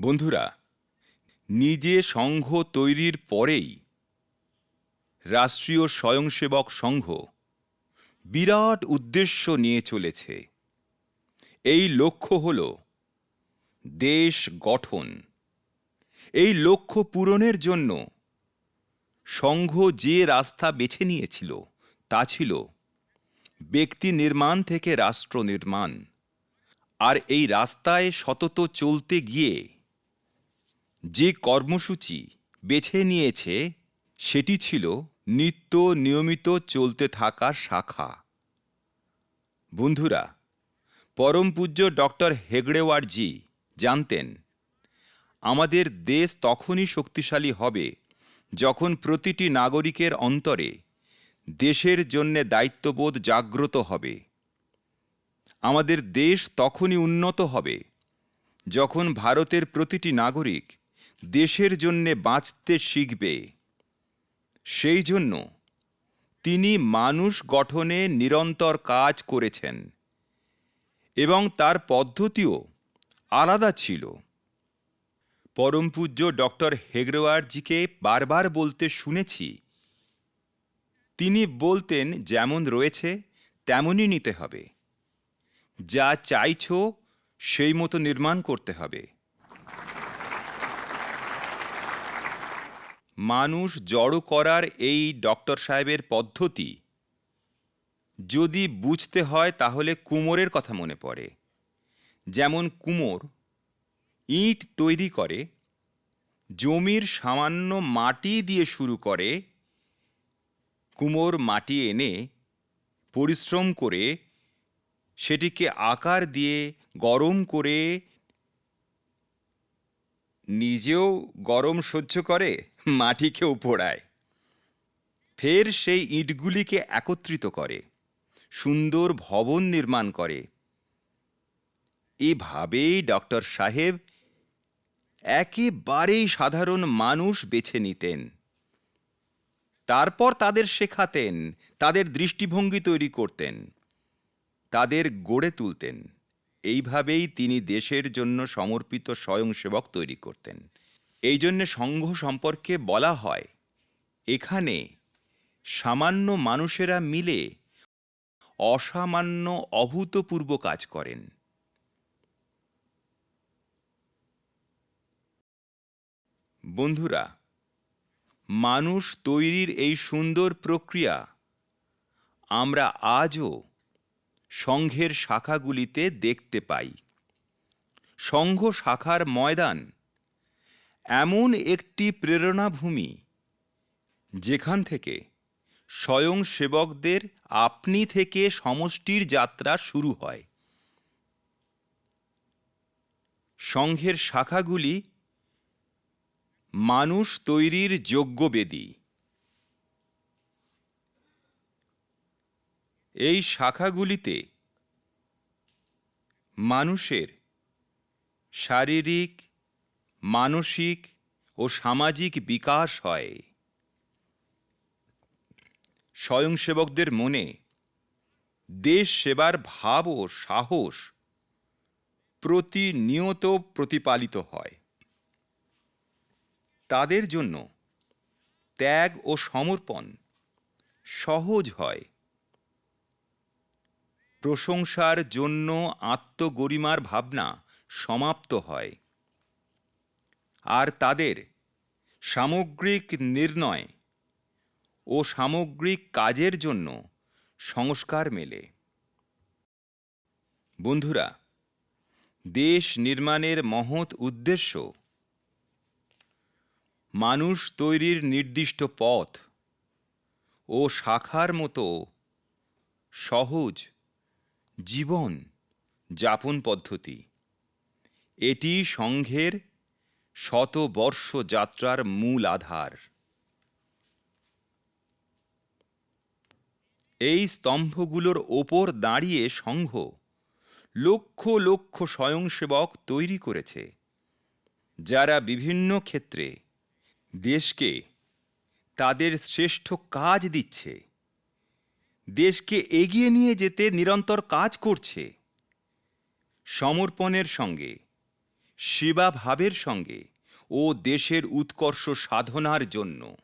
বন্ধুরা, নিজে সংঘ তৈরির পরেই রাষ্ট্রীয় স্বয়ংসেবক সংঘ বিরাট উদ্দেশ্য নিয়ে চলেছে। এই লক্ষ্য হল দেশ গঠন। এই লক্ষ্য পূরণের জন্য সংঘ যে রাস্তা বেছে নিয়েছিল, তা ছিল ব্যক্তি নির্মাণ থেকে রাষ্ট্র নির্মাণ। আর এই রাস্তায় সতত চলতে গিয়ে যে কর্মসূচি বেছে নিয়েছে, সেটি ছিল নিত্য নিয়মিত চলতে থাকা শাখা। বন্ধুরা, পরম পূজ্য ডক্টর হেগড়েওয়ারজি জানতেন, আমাদের দেশ তখনই শক্তিশালী হবে যখন প্রতিটি নাগরিকের অন্তরে দেশের জন্যে দায়িত্ববোধ জাগ্রত হবে। আমাদের দেশ তখনই উন্নত হবে যখন ভারতের প্রতিটি নাগরিক দেশের জন্যে বাঁচতে শিখবে। সেই জন্য তিনি মানুষ গঠনে নিরন্তর কাজ করেছেন এবং তার পদ্ধতিও আলাদা ছিল। পরম পূজ্য ডক্টর হেগড়েওয়ারজিকে বারবার বলতে শুনেছি, তিনি বলতেন যেমন রয়েছে, তেমনই নিতে হবে। যা চাইছো সেই মতো নির্মাণ করতে হবে। মানুষ জড়ো করার এই ডক্টর সাহেবের পদ্ধতি যদি বুঝতে হয় তাহলে কুমোরের কথা মনে পড়ে। যেমন কুমোর ইট তৈরি করে, জমির সামান্য মাটি দিয়ে শুরু করে, কুমোর মাটি এনে পরিশ্রম করে সেটিকে আকার দিয়ে গরম করে নিজেও গরম সহ্য করে, মাটিকেও পোড়ায়। ফের সেই ইটগুলিকে একত্রিত করে, সুন্দর ভবন নির্মাণ করে। এভাবেই ডক্টর সাহেব একেবারেই সাধারণ মানুষ বেছে নিতেন। তারপর তাদের শেখাতেন, তাদের দৃষ্টিভঙ্গি তৈরি করতেন, তাদের গড়ে তুলতেন। এইভাবেই তিনি দেশের জন্য সমর্পিত স্বয়ংসেবক তৈরি করতেন। এই জন্যে সংঘ সম্পর্কে বলা হয়, এখানে সামান্য মানুষেরা মিলে অসামান্য অভূতপূর্ব কাজ করেন। বন্ধুরা, মানুষ তৈরির এই সুন্দর প্রক্রিয়া আমরা আজও সংঘের শাখাগুলিতে দেখতে পাই। সংঘ শাখার ময়দান এমন একটি প্রেরণাভূমি, যেখান থেকে স্বয়ংসেবকদের আপনি থেকে সমষ্টির যাত্রা শুরু হয়। সংঘের শাখাগুলি মানুষ তৈরির যজ্ঞবেদী এই শাখাগুলিতে মানুষের শারীরিক, মানসিক ও সামাজিক বিকাশ হয়। স্বয়ংসেবকদের মনে দেশ সেবার ভাব ও সাহস প্রতিনিয়ত প্রতিপালিত হয়। তাদের জন্য ত্যাগ ও সমর্পণ সহজ হয়। প্রশংসার জন্য আত্মগরিমার ভাবনা সমাপ্ত হয়। আর তাদের সামগ্রিক নির্ণয় ও সামগ্রিক কাজের জন্য সংস্কার মেলে। বন্ধুরা, দেশ নির্মাণের মহৎ উদ্দেশ্য মানুষ তৈরির নির্দিষ্ট পথ ও শাখার মতো সহজ জীবন, যাপন পদ্ধতি। এটি সংঘের শতবর্ষ যাত্রার মূল আধার। এই স্তম্ভগুলোর ওপর দাঁড়িয়ে সংঘ লক্ষ লক্ষ স্বয়ংসেবক তৈরি করেছে, যারা বিভিন্ন ক্ষেত্রে দেশকে তাদের শ্রেষ্ঠ কাজ দিচ্ছে। দেশকে এগিয়ে নিয়ে যেতে নিরন্তর কাজ করছে। সমর্পণের সঙ্গে, সেবাভাবের সঙ্গে ও দেশের উৎকর্ষ সাধনার জন্য।